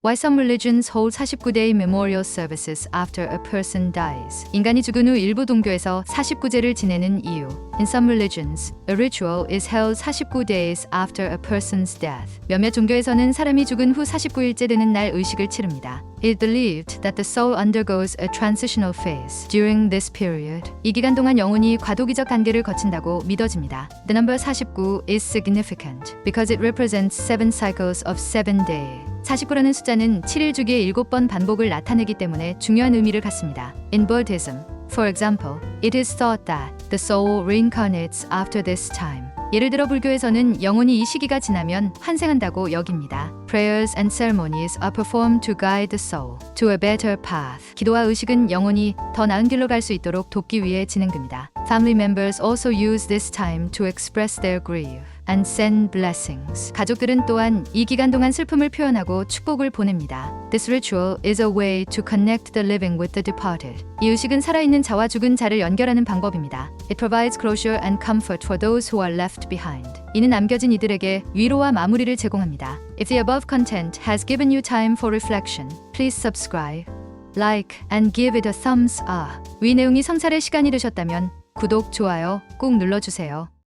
Why some religions hold 49day memorial services after a person dies. 인간이 죽은 후 일부 종교에서 49제를 지내는 이유. In some religions, a ritual is held 49 days after a person's death. 몇몇 종교에서는 사람이 죽은 후 49일째 되는 날 의식을 치릅니다. It believed that the soul undergoes a transitional phase during this period. 이 기간 동안 영혼이 과도기적 단계를 거친다고 믿어집니다. The number 49 is significant because it represents seven cycles of seven day. 49라는 숫자는 7일 주기의 7번 반복을 나타내기 때문에 중요한 의미를 갖습니다. In Buddhism, for example, it is thought that the soul reincarnates after this time. 예를 들어 불교에서는 영혼이 이 시기가 지나면 환생한다고 여깁니다. Prayers and ceremonies are performed to guide the soul to a better path. 기도와 의식은 영혼이 더 나은 길로 갈 수 있도록 돕기 위해 진행됩니다. Family members also use this time to express their grief and send blessings. 가족들은 또한 이 기간 동안 슬픔을 표현하고 축복을 보냅니다. This ritual is a way to connect the living with the departed. 이 의식은 살아있는 자와 죽은 자를 연결하는 방법입니다. It provides closure and comfort for those who are left behind. 이는 남겨진 이들에게 위로와 마무리를 제공합니다. If the above content has given you time for reflection, please subscribe, like, and give it a thumbs up. 위 내용이 성찰의 시간이 되셨다면 구독, 좋아요 꼭 눌러주세요.